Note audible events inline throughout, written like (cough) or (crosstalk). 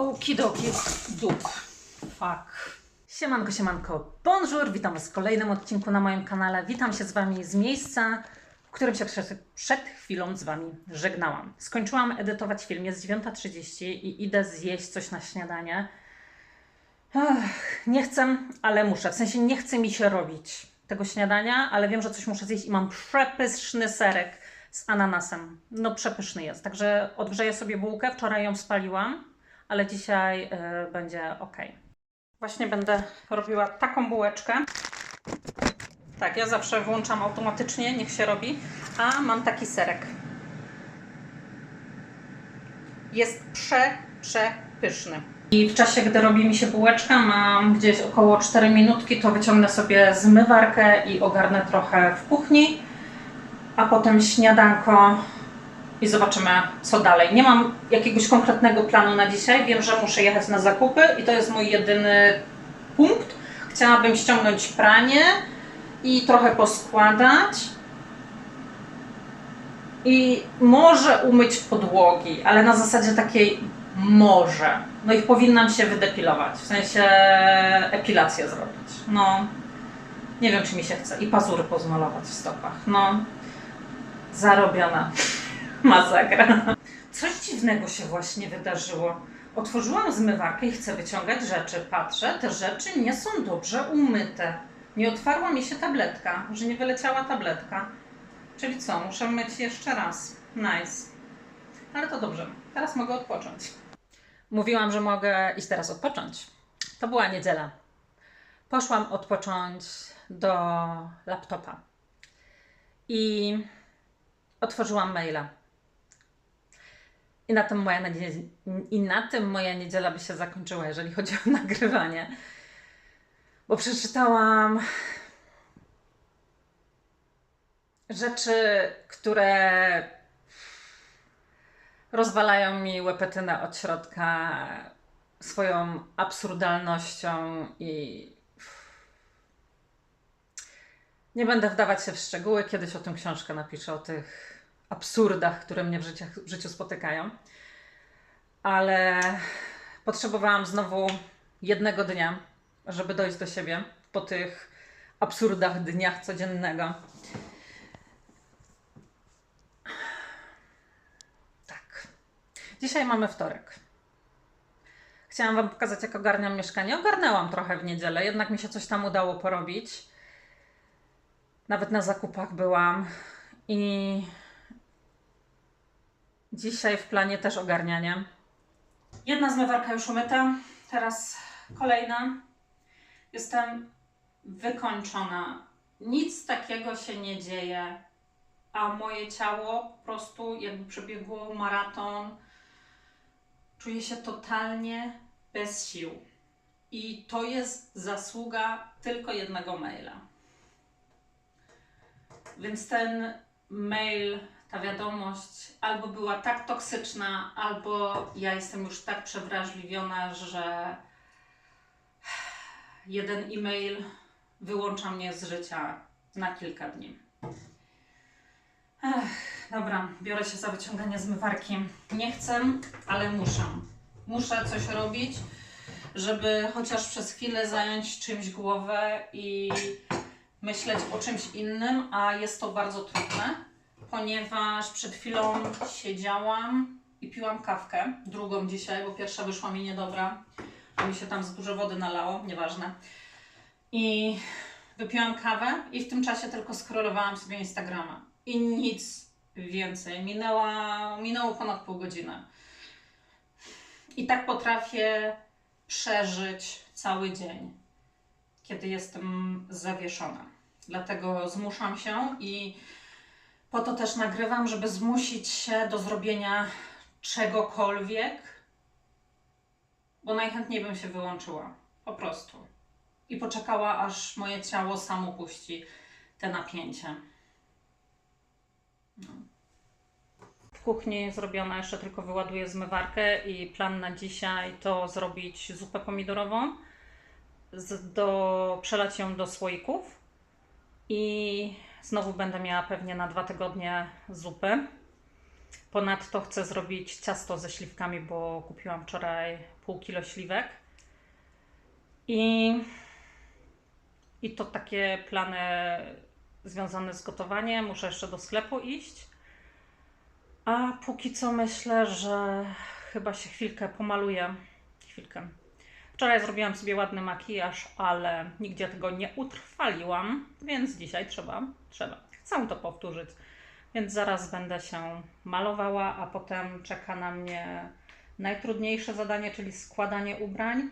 Okidoki, dup. Fuck. Siemanko, siemanko, bonjour, witam w kolejnym odcinku na moim kanale. Witam się z Wami z miejsca, w którym się przed, chwilą z Wami żegnałam. Skończyłam edytować film, jest 9.30 i idę zjeść coś na śniadanie. Nie chcę, ale muszę. W sensie nie chce mi się robić tego śniadania, ale wiem, że coś muszę zjeść i mam przepyszny serek z ananasem. No przepyszny jest. Także odgrzeję sobie bułkę. Wczoraj ją spaliłam, ale dzisiaj y, będzie ok. Właśnie będę robiła taką bułeczkę. Tak, ja zawsze włączam automatycznie, niech się robi. A mam taki serek. Jest prze, przepyszny. I w czasie, gdy robi mi się bułeczka, mam gdzieś około 4 minutki, to wyciągnę sobie zmywarkę i ogarnę trochę w kuchni, a potem śniadanko i zobaczymy, co dalej. Nie mam jakiegoś konkretnego planu na dzisiaj. Wiem, że muszę jechać na zakupy i to jest mój jedyny punkt. Chciałabym ściągnąć pranie i trochę poskładać. I może umyć podłogi, ale na zasadzie takiej może. No i powinnam się wydepilować, w sensie epilację zrobić. No, nie wiem, czy mi się chce. I pazury pozmalować w stopach. No, zarobiona. Masakra. Coś dziwnego się właśnie wydarzyło. Otworzyłam zmywarkę i chcę wyciągać rzeczy. Patrzę, te rzeczy nie są dobrze umyte. Nie otwarła mi się tabletka, że nie wyleciała tabletka. Czyli co, muszę myć jeszcze raz. Nice. Ale to dobrze. Teraz mogę odpocząć. Mówiłam, że mogę iść teraz odpocząć. To była niedziela. Poszłam odpocząć do laptopa. I otworzyłam maila. I na, tym moja I na tym moja niedziela by się zakończyła, jeżeli chodzi o (laughs) nagrywanie. Bo przeczytałam rzeczy, które rozwalają mi łepetynę od środka swoją absurdalnością i nie będę wdawać się w szczegóły. Kiedyś o tym książkę napiszę, o tych absurdach, które mnie w, życiach, w życiu spotykają. Ale potrzebowałam znowu jednego dnia, żeby dojść do siebie po tych absurdach dniach codziennego. Tak. Dzisiaj mamy wtorek. Chciałam Wam pokazać, jak ogarniam mieszkanie. Ogarnęłam trochę w niedzielę, jednak mi się coś tam udało porobić. Nawet na zakupach byłam i dzisiaj w planie też ogarnianie. Jedna zmywarka już umyta, teraz kolejna. Jestem wykończona. Nic takiego się nie dzieje, a moje ciało po prostu jakby przebiegło maraton. Czuję się totalnie bez sił. I to jest zasługa tylko jednego maila. Więc ten mail, ta wiadomość albo była tak toksyczna, albo ja jestem już tak przewrażliwiona, że jeden e-mail wyłącza mnie z życia na kilka dni. Ech, dobra, biorę się za wyciąganie zmywarki. Nie chcę, ale muszę. Muszę coś robić, żeby chociaż przez chwilę zająć czymś głowę i myśleć o czymś innym, a jest to bardzo trudne, ponieważ przed chwilą siedziałam i piłam kawkę, drugą dzisiaj, bo pierwsza wyszła mi niedobra, bo mi się tam z dużo wody nalało, nieważne. I wypiłam kawę i w tym czasie tylko scrollowałam sobie Instagrama i nic więcej. Minęła, minęło ponad pół godziny. I tak potrafię przeżyć cały dzień kiedy jestem zawieszona. Dlatego zmuszam się i po to też nagrywam, żeby zmusić się do zrobienia czegokolwiek, bo najchętniej bym się wyłączyła. Po prostu. I poczekała, aż moje ciało samo puści te napięcie. No. W kuchni zrobiona, jeszcze tylko wyładuję zmywarkę i plan na dzisiaj to zrobić zupę pomidorową do, przelać ją do słoików i znowu będę miała pewnie na dwa tygodnie zupy. Ponadto chcę zrobić ciasto ze śliwkami, bo kupiłam wczoraj pół kilo śliwek. I, I to takie plany związane z gotowaniem. Muszę jeszcze do sklepu iść. A póki co myślę, że chyba się chwilkę pomaluję. Chwilkę. Wczoraj zrobiłam sobie ładny makijaż, ale nigdzie tego nie utrwaliłam, więc dzisiaj trzeba, trzeba. Chcę to powtórzyć. Więc zaraz będę się malowała, a potem czeka na mnie najtrudniejsze zadanie, czyli składanie ubrań.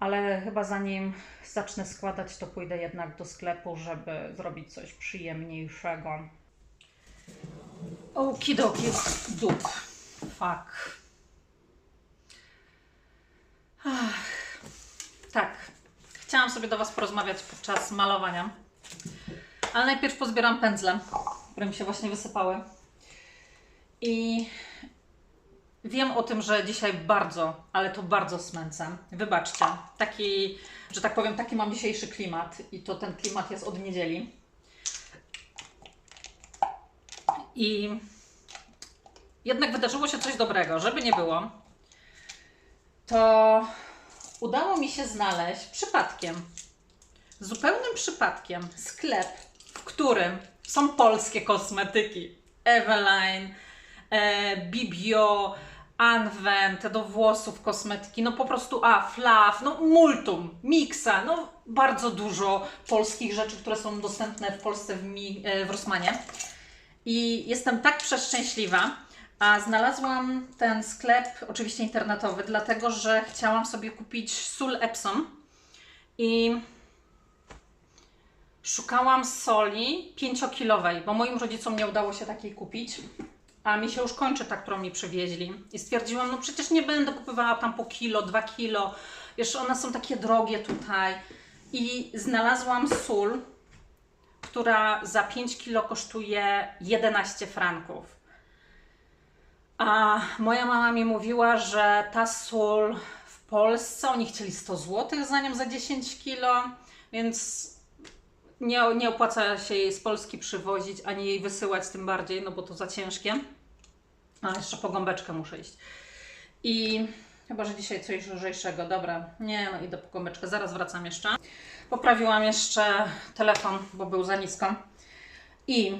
Ale chyba zanim zacznę składać, to pójdę jednak do sklepu, żeby zrobić coś przyjemniejszego. Okidoki, dup. Fuck. Ach. Tak. Chciałam sobie do Was porozmawiać podczas malowania. Ale najpierw pozbieram pędzle, które mi się właśnie wysypały. I wiem o tym, że dzisiaj bardzo, ale to bardzo smęcę. Wybaczcie. Taki, że tak powiem, taki mam dzisiejszy klimat. I to ten klimat jest od niedzieli. I jednak wydarzyło się coś dobrego, żeby nie było. To udało mi się znaleźć przypadkiem, zupełnym przypadkiem, sklep, w którym są polskie kosmetyki. Eveline, e, Bibio, Anvent, do włosów kosmetyki, no po prostu, a, Flav, no multum, Mixa, no bardzo dużo polskich rzeczy, które są dostępne w Polsce w, mi, e, w Rossmanie. I jestem tak przeszczęśliwa, a znalazłam ten sklep, oczywiście internetowy, dlatego że chciałam sobie kupić sól Epsom i szukałam soli 5-kilowej, bo moim rodzicom nie udało się takiej kupić, a mi się już kończy ta, którą mi przywieźli. I stwierdziłam, no przecież nie będę kupowała tam po kilo, 2 kilo, wiesz, one są takie drogie tutaj. I znalazłam sól, która za 5 kilo kosztuje 11 franków. A moja mama mi mówiła, że ta sól w Polsce oni chcieli 100 zł za nią za 10 kilo, więc nie, nie opłaca się jej z Polski przywozić, ani jej wysyłać tym bardziej, no bo to za ciężkie. A jeszcze po gąbeczkę muszę iść. I chyba, że dzisiaj coś lżejszego. Dobra, nie, no idę po gąbeczkę, zaraz wracam jeszcze. Poprawiłam jeszcze telefon, bo był za nisko. I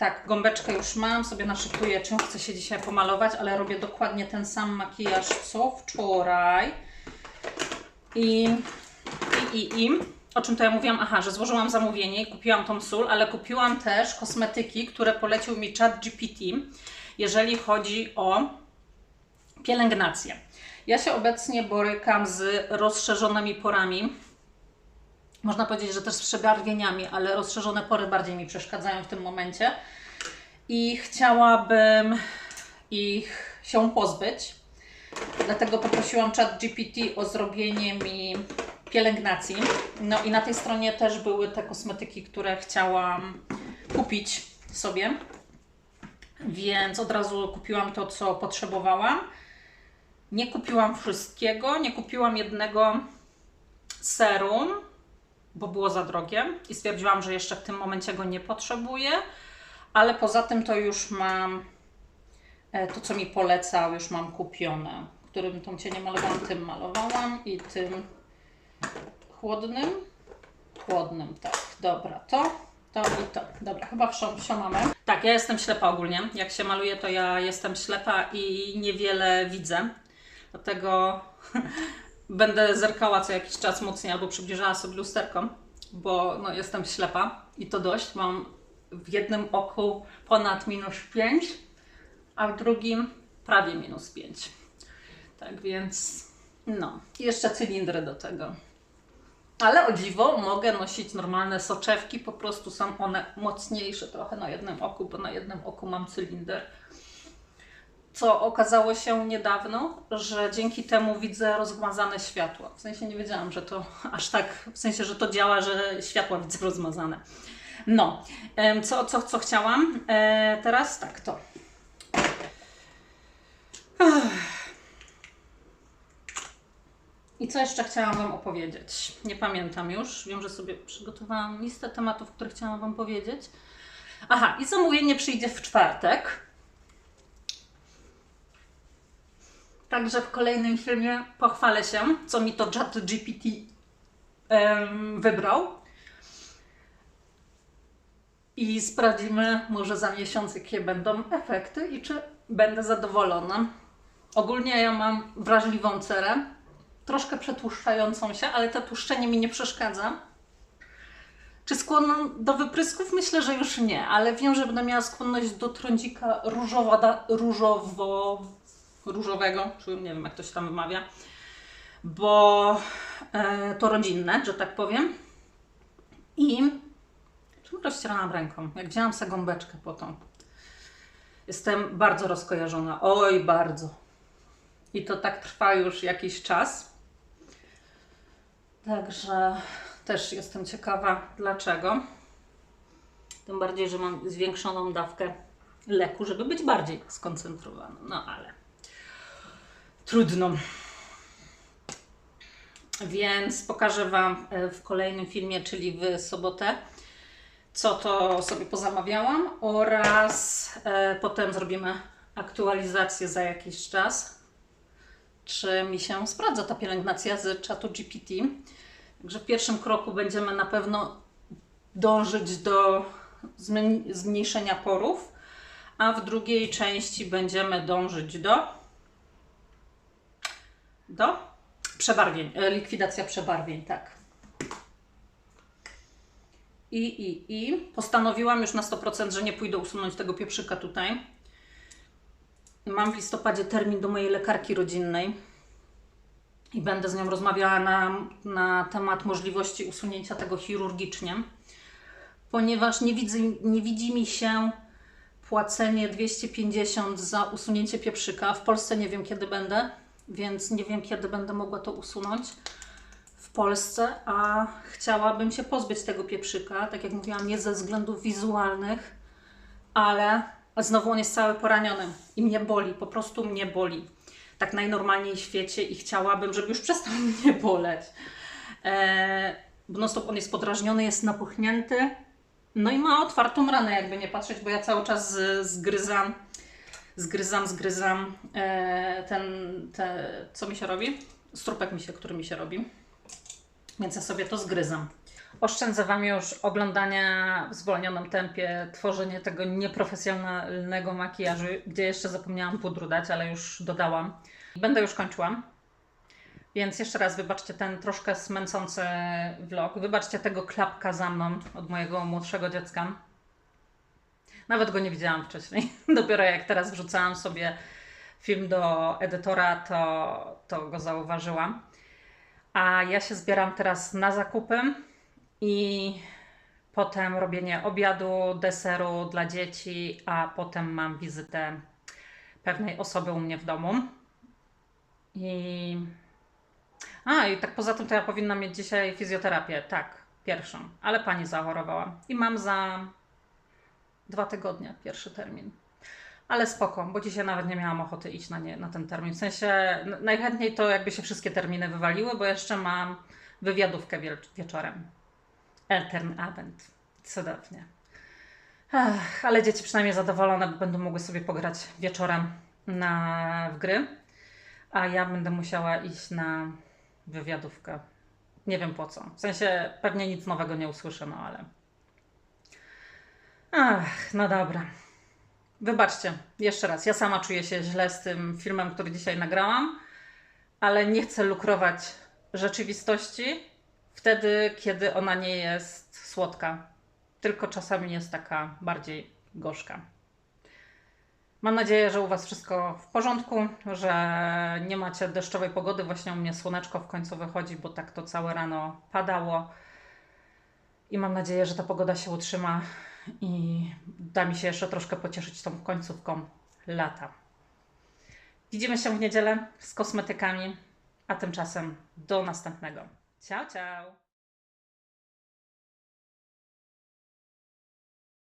tak, gąbeczkę już mam, sobie naszykuję, czym chcę się dzisiaj pomalować, ale robię dokładnie ten sam makijaż co wczoraj. I, i, i, i. O czym to ja mówiłam? Aha, że złożyłam zamówienie i kupiłam tą sól, ale kupiłam też kosmetyki, które polecił mi chat GPT, jeżeli chodzi o pielęgnację. Ja się obecnie borykam z rozszerzonymi porami. Można powiedzieć, że też z przebarwieniami, ale rozszerzone pory bardziej mi przeszkadzają w tym momencie. I chciałabym ich się pozbyć. Dlatego poprosiłam chat GPT o zrobienie mi pielęgnacji. No i na tej stronie też były te kosmetyki, które chciałam kupić sobie. Więc od razu kupiłam to, co potrzebowałam. Nie kupiłam wszystkiego, nie kupiłam jednego serum, bo było za drogie i stwierdziłam, że jeszcze w tym momencie go nie potrzebuję, ale poza tym to już mam e, to, co mi polecał, już mam kupione. Którym tą cienie malowałam, tym malowałam i tym chłodnym. Chłodnym, tak. Dobra, to, to i to. Dobra, chyba wsią, mamy. Tak, ja jestem ślepa ogólnie. Jak się maluję, to ja jestem ślepa i niewiele widzę. Dlatego będę zerkała co jakiś czas mocniej albo przybliżała sobie lusterką, bo no, jestem ślepa i to dość. Mam w jednym oku ponad minus 5, a w drugim prawie minus 5. Tak więc, no, jeszcze cylindry do tego. Ale o dziwo mogę nosić normalne soczewki, po prostu są one mocniejsze trochę na jednym oku, bo na jednym oku mam cylinder. Co okazało się niedawno, że dzięki temu widzę rozmazane światła. W sensie nie wiedziałam, że to aż tak, w sensie, że to działa, że światła widzę rozmazane. No, co, co, co chciałam? E, teraz tak, to. I co jeszcze chciałam Wam opowiedzieć? Nie pamiętam już. Wiem, że sobie przygotowałam listę tematów, które chciałam Wam powiedzieć. Aha, i zamówienie przyjdzie w czwartek. Także w kolejnym filmie pochwalę się, co mi to ChatGPT em, wybrał. I sprawdzimy może za miesiąc, jakie będą efekty i czy będę zadowolona. Ogólnie ja mam wrażliwą cerę, troszkę przetłuszczającą się, ale to tłuszczenie mi nie przeszkadza. Czy skłonna do wyprysków? Myślę, że już nie, ale wiem, że będę miała skłonność do trądzika różowa, różowo, różowego, czy nie wiem jak to się tam wymawia, bo e, to rodzinne, że tak powiem. I czym rozcierałam ręką? Jak wzięłam sobie gąbeczkę po tą. Jestem bardzo rozkojarzona. Oj, bardzo. I to tak trwa już jakiś czas. Także też jestem ciekawa dlaczego. Tym bardziej, że mam zwiększoną dawkę leku, żeby być bardziej skoncentrowaną. No ale trudno. Więc pokażę Wam e, w kolejnym filmie, czyli w sobotę, co to sobie pozamawiałam oraz e, potem zrobimy aktualizację za jakiś czas, czy mi się sprawdza ta pielęgnacja z czatu GPT. Także w pierwszym kroku będziemy na pewno dążyć do zmniej- zmniejszenia porów, a w drugiej części będziemy dążyć do do przebarwień, e, likwidacja przebarwień, tak. I, i, i postanowiłam już na 100%, że nie pójdę usunąć tego pieprzyka tutaj. Mam w listopadzie termin do mojej lekarki rodzinnej i będę z nią rozmawiała na, na temat możliwości usunięcia tego chirurgicznie, ponieważ nie, widzę, nie widzi mi się płacenie 250 za usunięcie pieprzyka. W Polsce nie wiem kiedy będę, więc nie wiem kiedy będę mogła to usunąć w Polsce, a chciałabym się pozbyć tego pieprzyka, tak jak mówiłam, nie ze względów wizualnych, ale znowu on jest cały poraniony i mnie boli, po prostu mnie boli. Tak najnormalniej w świecie i chciałabym, żeby już przestał (laughs) mnie boleć. Eee, bo on jest podrażniony, jest napuchnięty, no i ma otwartą ranę, jakby nie patrzeć, bo ja cały czas zgryzam, zgryzam, zgryzam e, ten, te, co mi się robi? Strupek mi się, który mi się robi. Więc ja sobie to zgryzam. Oszczędzę Wam już oglądania w zwolnionym tempie, tworzenie tego nieprofesjonalnego makijażu, gdzie jeszcze zapomniałam pudru dać, ale już dodałam. Będę już kończyła. Więc jeszcze raz wybaczcie ten troszkę smęcący vlog. Wybaczcie tego klapka za mną od mojego młodszego dziecka. Nawet go nie widziałam wcześniej. (laughs) Dopiero jak teraz wrzucałam sobie film do edytora, to, to go zauważyłam. A ja się zbieram teraz na zakupy i potem robienie obiadu, deseru dla dzieci, a potem mam wizytę pewnej osoby u mnie w domu. I. A, i tak poza tym to ja powinnam mieć dzisiaj fizjoterapię. Tak, pierwszą, ale pani zachorowała. I mam za dwa tygodnie pierwszy termin. Ale spoko, bo dzisiaj nawet nie miałam ochoty iść na, nie, na ten termin. W sensie najchętniej to jakby się wszystkie terminy wywaliły, bo jeszcze mam wywiadówkę wieczorem. Eltern Abend. Cudownie. Ale dzieci przynajmniej zadowolone, bo będą mogły sobie pograć wieczorem na, w gry, a ja będę musiała iść na wywiadówkę. Nie wiem po co. W sensie pewnie nic nowego nie usłyszę, no ale. Ach, no dobra. Wybaczcie, jeszcze raz. Ja sama czuję się źle z tym filmem, który dzisiaj nagrałam, ale nie chcę lukrować rzeczywistości wtedy, kiedy ona nie jest słodka, tylko czasami jest taka bardziej gorzka. Mam nadzieję, że u Was wszystko w porządku, że nie macie deszczowej pogody. Właśnie u mnie słoneczko w końcu wychodzi, bo tak to całe rano padało. I mam nadzieję, że ta pogoda się utrzyma i da mi się jeszcze troszkę pocieszyć tą końcówką lata. Widzimy się w niedzielę z kosmetykami, a tymczasem do następnego. Ciao, ciao!